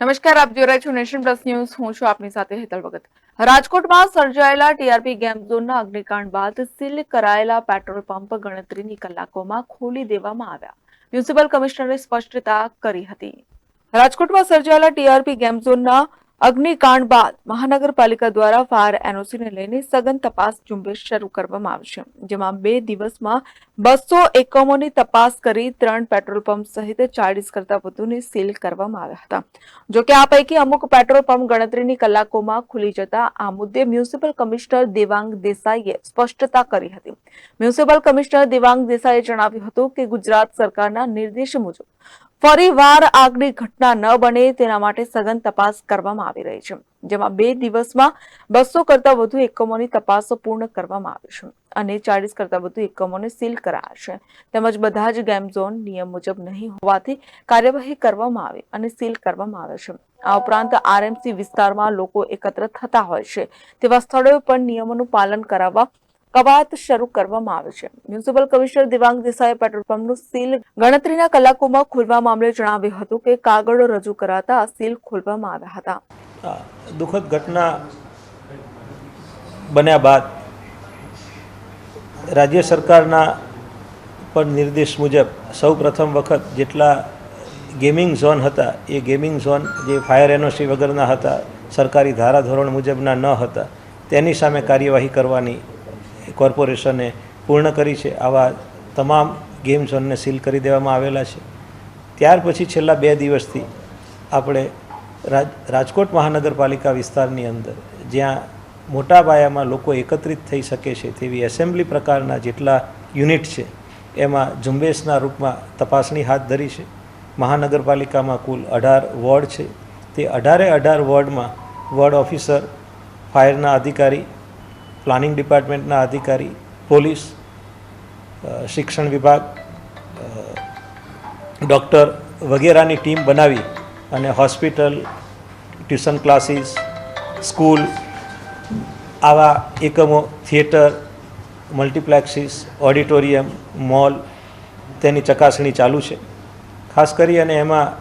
નમસ્કાર, આપ જોઈ રહ્યા છો નેશન પ્લસ ન્યૂઝ. હું છું આપની સાથે હેતલ ભગત. રાજકોટમાં સર્જાયેલા ટીઆરપી ગેમ ઝોનના અગ્નિકાંડ બાદ સીલ કરાયેલા પેટ્રોલ પંપ ગણતરીની કલાકોમાં ખોલી દેવામાં આવ્યા. મ્યુનિસિપલ કમિશનરે સ્પષ્ટતા કરી હતી. રાજકોટમાં સર્જાયેલા ટીઆરપી ગેમ ઝોનના અગ્નિકાંડ બાદ મહાનગરપાલિકા દ્વારા ફાયર એનઓસીને લઈને સઘન તપાસ ઝુંબેશ શરૂ કરવામાં આવશે જેમાં બે દિવસમાં બસો એકમોની તપાસ કરી ત્રણ પેટ્રોલ પંપ સહિત ચાળીસ કરતા વધુને સીલ કરવામાં આવ્યા હતા. જોકે આ પૈકી અમુક પેટ્રોલ પંપ ગણતરીની કલાકોમાં ખુલી જતા આ મુદ્દે મ્યુનિસિપલ કમિશનર દેવાંગ દેસાઈએ સ્પષ્ટતા કરી હતી. મ્યુનિસિપલ કમિશનર દેવાંગ દેસાઈએ જણાવ્યું હતું કે ગુજરાત સરકારના નિર્દેશ મુજબ ફરીવાર આગની ઘટના ન બને તેના માટે સઘન તપાસ કરવામાં આવી રહી છે, જેમાં બે દિવસમાં બસો કરતા વધુ એકમોની તપાસો પૂર્ણ કરવામાં આવી છે અને ચાલીસ કરતા વધુ એકમોને સીલ કરાયા છે. તેમજ બધા જ ગેમ ઝોન નિયમ મુજબ નહીં હોવાથી કાર્યવાહી કરવામાં આવી અને સીલ કરવામાં આવે છે. આ ઉપરાંત આરએમસી વિસ્તારમાં લોકો એકત્ર થતા હોય છે, તેવા સ્થળોએ પણ નિયમોનું પાલન કરાવવા કવાયત શરૂ કરવામાં આવે છે. મ્યુનિસિપલ કમિશનર દિવાંગ દેસાઈએ પેટ્રોલ પંપનું સીલ ગણતરીના કલાકોમાં ખોલવા મામલે જણાવ્યું હતું કે કાગળો રજૂ કરાતા સીલ ખોલવામાં આવ્યા હતા. દુઃખદ ઘટના બન્યા બાદ રાજ્ય સરકારના પણ નિર્દેશ મુજબ સૌ પ્રથમ વખત જેટલા ગેમિંગ ઝોન હતા, એ ગેમિંગ ઝોન જે ફાયર એનઓસી વગરના હતા, સરકારી ધારાધોરણ મુજબના ન હતા, તેની સામે કાર્યવાહી કરવાની કોર્પોરેશને પૂર્ણ કરી છે. આવા તમામ ગેમ ઝોનને સીલ કરી દેવામાં આવેલા છે. ત્યાર પછી છેલ્લા બે દિવસથી આપણે રાજ, રાજકોટ મહાનગરપાલિકા વિસ્તારની અંદર જ્યાં મોટા પાયામાં લોકો એકત્રિત થઈ શકે છે તેવી એસેમ્બલી પ્રકારના જેટલા યુનિટ છે, એમાં ઝુંબેશના રૂપમાં તપાસણી હાથ ધરી છે. મહાનગરપાલિકામાં કુલ અઢાર વોર્ડ છે. તે અઢારે અઢાર વોર્ડમાં વોર્ડ ઓફિસર, ફાયરના અધિકારી પ્લાનિંગ ડિપાર્ટમેન્ટના અધિકારી, પોલીસ શિક્ષણ વિભાગ ડૉક્ટર વગેરેની ટીમ બનાવી અને હોસ્પિટલ, ટ્યુશન ક્લાસીસ, સ્કૂલ, આવા એકમો, થિયેટર, મલ્ટીપ્લેક્સીસ, ઓડિટોરિયમ, મોલ તેની ચકાસણી ચાલુ છે. ખાસ કરી અને એમાં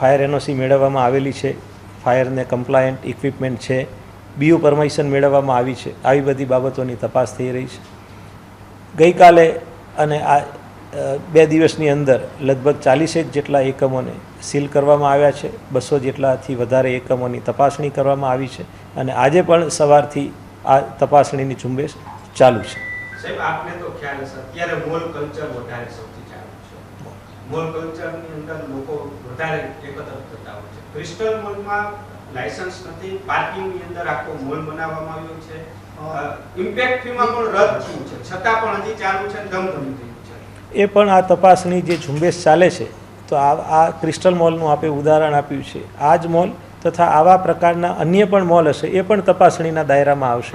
ફાયર એનઓસી મેળવવામાં આવેલી છે. ફાયરને કમ્પ્લાયન્ટ ઇક્વિપમેન્ટ છે. બીયુ પરમિશન મેળવવામાં આવી છે. આવી બધી બાબતોની તપાસ થઈ રહી છે. ગઈકાલે અને આ બે દિવસની અંદર લગભગ ચાલીસેક જેટલા એકમોને સીલ કરવામાં આવ્યા છે. બસો જેટલાથી વધારે એકમોની તપાસણી કરવામાં આવી છે અને આજે પણ સવારથી આ તપાસણીની ઝુંબેશ ચાલુ છે. સાહેબ કલ્ચરની અંદર લોકો વધારે એકત્ર થતા હોય છે. ક્રિસ્ટલ મોલમાં લાયસન્સ નથી. પાર્કિંગની અંદર આખો મોલ બનાવવામાં આવ્યો છે. ઇમ્પેક્ટ ફીમાં પણ રદ થયું છે. છતાં પણ હજી ચાલુ છે ધમધમી થયું છે. એ પણ આ તપાસની જે ઝુંબેશ ચાલે છે તો આ આ ક્રિસ્ટલ મોલનું આપે ઉદાહરણ આપ્યું છે. આ જ મોલ તથા આવા પ્રકારના અન્ય પણ મોલ હશે એ પણ તપાસણીના દાયરામાં આવશે.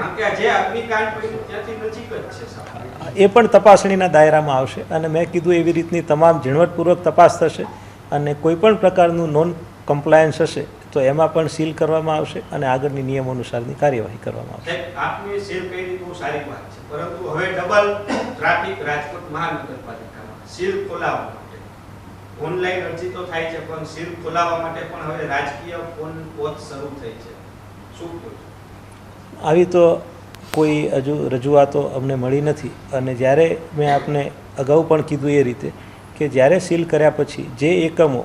એ પણ તપાસણીના દાયરામાં આવશે અને મેં કીધું એવી રીતની તમામ ઝીણવટપૂર્વક તપાસ થશે અને કોઈ પણ પ્રકારનું નોન કમ્પ્લાયન્સ હશે તો એમાં પણ સીલ કરવામાં આવશે અને આગળની નિયમ અનુસારની કાર્યવાહી કરવામાં આવશે. આપની સીલ કરી બહુ સારી વાત છે? પરંતુ હવે ડબલ ટ્રાફિક રાજકોટ મહાનગરપાલિકામાં સીલ ખોલાવવા માટે. ઓનલાઈન અરજી તો થાય છે પણ સીલ ખોલાવવા માટે પણ હવે રાજકીય ફોન પોચ શરૂ થઈ છે. શું આવી તો કોઈ હજુ રજૂઆતો અમને મળી નથી. અને જ્યારે મેં આપને અગાઉ પણ કીધું એ રીતે કે જ્યારે સીલ કર્યા પછી જે એકમો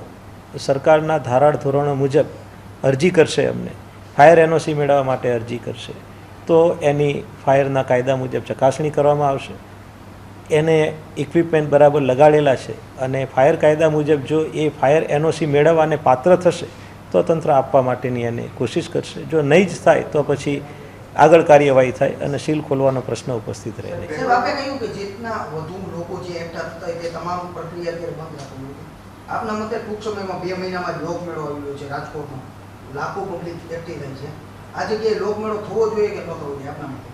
સરકારના ધારાળ ધોરણો મુજબ અરજી કરશે અમને. ફાયર એનઓસી મેળવવા માટે અરજી કરશે. તો એની ફાયરના કાયદા મુજબ ચકાસણી કરવામાં આવશે. એને ઇક્વિપમેન્ટ બરાબર લગાડેલા છે અને ફાયર કાયદા મુજબ જો એ ફાયર એનઓસી મેળવવાને પાત્ર થશે, તો તંત્ર આપવા માટેની એને કોશિશ કરશે. જો નહીં જ થાય, તો પછી આગળ કાર્યવાહી થાય અને સીલ ખોલવાનો પ્રશ્ન ઉપસ્થિત રહે. છે રાજકોટમાં. લાખો પબ્લિક એકઠી છે. આ જગ્યાએ લોકમેળો થવો જોઈએ કે ન થવો જોઈએ આપના માટે?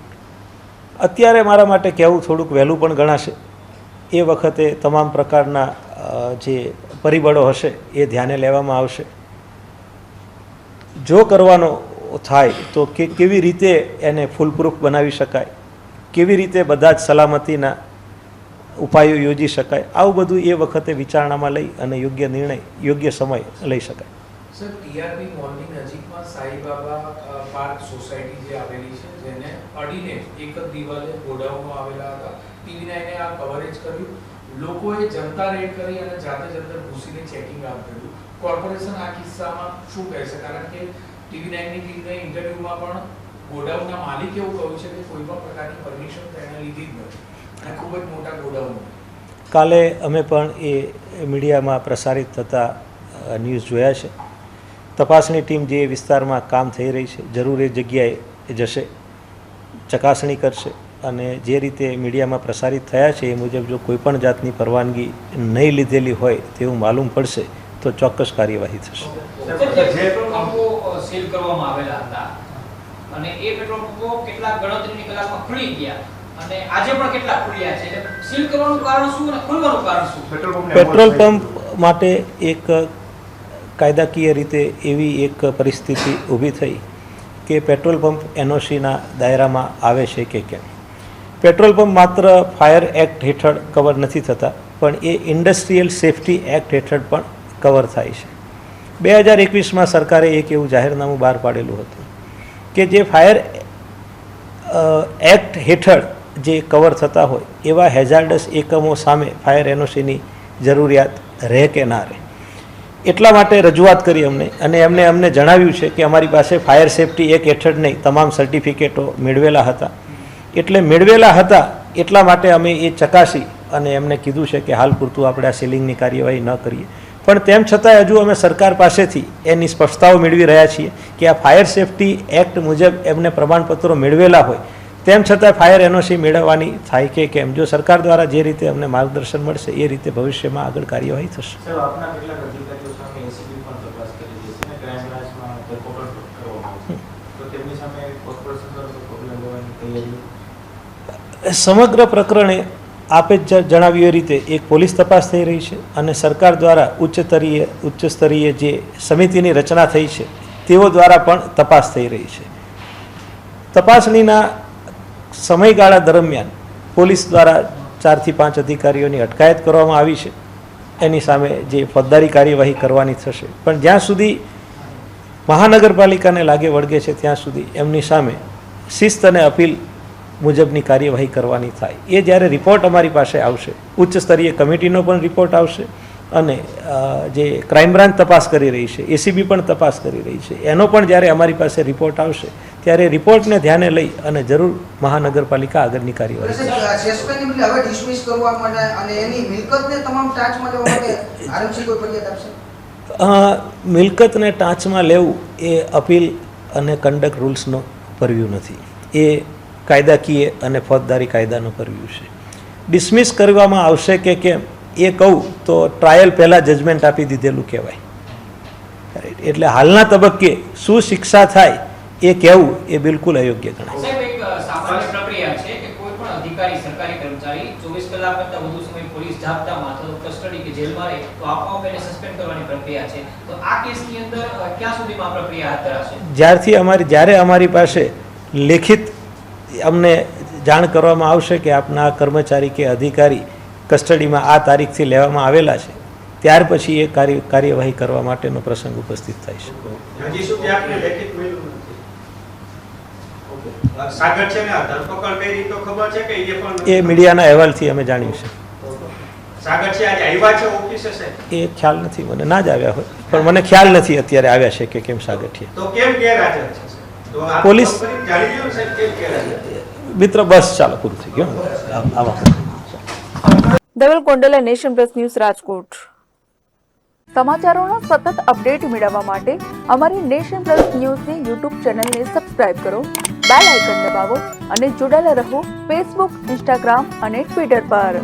અત્યારે મારા માટે કહેવું થોડુંક વહેલું પણ ગણાશે. એ વખતે તમામ પ્રકારના જે પરિબળો હશે એ ધ્યાને લેવામાં આવશે. જો કરવાનો થાય તો કે, કેવી રીતે એને ફૂલપ્રૂફ બનાવી શકાય? કેવી રીતે બધા જ સલામતીના ઉપાયો યોજી શકાય? આવું બધું એ વખતે વિચારણામાં લઈ અને યોગ્ય નિર્ણય, યોગ્ય સમય લઈ શકાય. સર ટીઆરપી મોલની નજીકમાં સાઈબાબા પાર્ક સોસાયટી જે આવેલી છે, જેને અડીને એક જ દિવાલે ગોડાઉનો આવેલા હતા ટીવી નાઈને આ કવરેજ કર્યું. લોકોએ જનતા રેડ કરી અને જાતે જ અંદર ઘૂસીને ચેકિંગ આપ કર્યું. કોર્પોરેશન આ કિસ્સામાં શું કહેશે કારણ કે ટીવી નાઇનની ટીમને ઇન્ટરવ્યુમાં પણ ગોડાઉનના માલિક એવું કહ્યું છે કે કોઈ પણ પ્રકારની પરમિશન તેણે લીધી જ નથી. અને ખૂબ જ મોટા ગોડાઉન કાલે અમે પણ એ મીડિયામાં પ્રસારિત થતા ન્યૂઝ જોયા છે. તપાસણી ટીમ જે વિસ્તારમાં કામ થઈ રહી છે જરૂર એ જગ્યાએ જશે ચકાસણી કરશે અને જે રીતે મીડિયામાં પ્રસારિત થયા છે એ મુજબ જો કોઈપણ જાતની પરવાનગી નહીં લીધેલી હોય તેવું માલુમ પડશે તો ચોક્કસ કાર્યવાહી થશે. જે પેટ્રોલ પંપો અ, સીલ કરવામાં આવેલા હતા અને એ પેટ્રોલ પંપો કેટલાક ગણતરીની કલાકમાં ખુલી ગયા અને આજે પણ કેટલાક ખુલ્યા છે. સીલ કરવાનું કારણ શું અને ખોલવાનું કારણ શું? પેટ્રોલ પંપ માટે એક કાયદાકીય રીતે એવી એક પરિસ્થિતિ ઊભી થઈ કે પેટ્રોલ પંપ એનઓસીના દાયરામાં આવે છે કે કેમ. પેટ્રોલ પંપ માત્ર ફાયર એક્ટ હેઠળ કવર નથી થતા, પણ એ ઇન્ડસ્ટ્રીયલ સેફટી એક્ટ હેઠળ પણ કવર થાય છે. બે હજાર એકવીસમાં સરકારે એક એવું જાહેરનામું બહાર પાડેલું હતું કે જે ફાયર એક્ટ હેઠળ જે કવર થતા હોય એવા હેઝાર્ડસ એકમો સામે ફાયર એનઓસીની જરૂરિયાત રહે કે ના રહે. એટલા માટે રજૂઆત કરી અમને અને એમને અમને જણાવ્યું છે કે અમારી પાસે ફાયર સેફટી એક હેઠળ નહીં, તમામ સર્ટિફિકેટો મેળવેલા હતા. એટલે મેળવેલા હતા એટલા માટે અમે એ ચકાસી અને એમને કીધું છે કે હાલ પૂરતું આપણે આ સીલિંગની કાર્યવાહી ન કરીએ. પણ તેમ છતાંય હજુ અમે સરકાર પાસેથી એની સ્પષ્ટતાઓ મેળવી રહ્યા છીએ કે આ ફાયર સેફટી એક્ટ મુજબ એમને પ્રમાણપત્રો મેળવેલા હોય. તેમ છતાં ફાયર એનઓસી મેળવવાની થાય કે કેમ? જો સરકાર દ્વારા જે રીતે અમને માર્ગદર્શન મળશે, એ રીતે ભવિષ્યમાં આગળ કાર્યવાહી થશે સાહેબ આપના કેટલાક અધિકારીઓ સામે એસીબી પણ તપાસ કરી રહી છે અને ક્રાઇમ બ્રાન્ચમાં ધરપકડ કરવામાં આવશે તો તેમની સામે કોર્પોરેશન દ્વારા પગલાં લેવાની તૈયારી સમગ્ર પ્રકરણે આપે જ જણાવ્યું એ રીતે એક પોલીસ તપાસ થઈ રહી છે અને સરકાર દ્વારા ઉચ્ચ સ્તરીય ઉચ્ચ સ્તરીય જે સમિતિની રચના થઈ છે, તેઓ દ્વારા પણ તપાસ થઈ રહી છે. તપાસણીના સમયગાળા દરમિયાન પોલીસ દ્વારા ચારથી પાંચ અધિકારીઓની અટકાયત કરવામાં આવી છે. એની સામે જે ફોજદારી કાર્યવાહી કરવાની થશે. પણ જ્યાં સુધી મહાનગરપાલિકાને લાગે વળગે છે, ત્યાં સુધી એમની સામે શિસ્ત અને અપીલ મુજબની કાર્યવાહી કરવાની થાય. એ જ્યારે રિપોર્ટ અમારી પાસે આવશે ઉચ્ચ સ્તરીય કમિટીનો પણ રિપોર્ટ આવશે અને જે ક્રાઇમ બ્રાન્ચ તપાસ કરી રહી છે એસીબી પણ તપાસ કરી રહી છે એનો પણ જ્યારે અમારી પાસે રિપોર્ટ આવશે ત્યારે રિપોર્ટને ધ્યાને લઈ અને જરૂર મહાનગરપાલિકા આગળની કાર્યવાહી મિલકતને ટાચમાં લેવા એ અપીલ અને કન્ડક્ટ રૂલ્સનો પરવ્યુ નથી. એ કાયદાકીય અને ફોજદારી કાયદાનું પરવ્યુ છે. ડિસમિસ કરવામાં આવશે કે કેમ? એ કહું તો ટ્રાયલ પહેલાં જજમેન્ટ આપી દીધેલું કહેવાય. એટલે હાલના તબક્કે શું શિક્ષા થાય એ કહેવું એ બિલકુલ અયોગ્ય ગણાય. આ કેસની અંદર ક્યાં સુધીમાં પ્રક્રિયા હાથ ધરાશે? જ્યારથી અમારી જ્યારે અમારી પાસે લેખિત અમને જાણ કરવામાં આવશે કે આપના કર્મચારી કે અધિકારી કસ્ટડીમાં આ તારીખથી લેવામાં આવેલા છે ત્યાર પછી એ કાર્ય કાર્યવાહી કરવા માટેનો પ્રસંગ ઉપસ્થિત થાય છે. હજી સુધી આપને લેખિત મળ્યું નથી? સાગર છે ને આ ધરપકડ કરી તો ખબર છે કે એ એ મીડિયાના અહેવાલથી અમે જાણ્યું છે સાગર છે આજે આવ્યા છે ઓફિસે સાહેબ એ ખ્યાલ નથી મને ના જ આવ્યા હોય. પણ મને ખ્યાલ નથી અત્યારે આવ્યા છે કે કેમ સાગઠિયા પોલીસ-? મિત્ર બસ ચાલો પૂરું થઈ ગયું. Dhaval Kondal Nation Plus News Rajkot. સમાચારોના સતત અપડેટ મેળવવા માટે અમારી નેશન પ્લસ ન્યૂઝની યુટ્યુબ ચેનલને સબસ્ક્રાઇબ કરો બેલ આઇકન દબાવો અને જોડાયેલા રહો ફેસબુક ઇન્સ્ટાગ્રામ અને ટ્વિટર પર.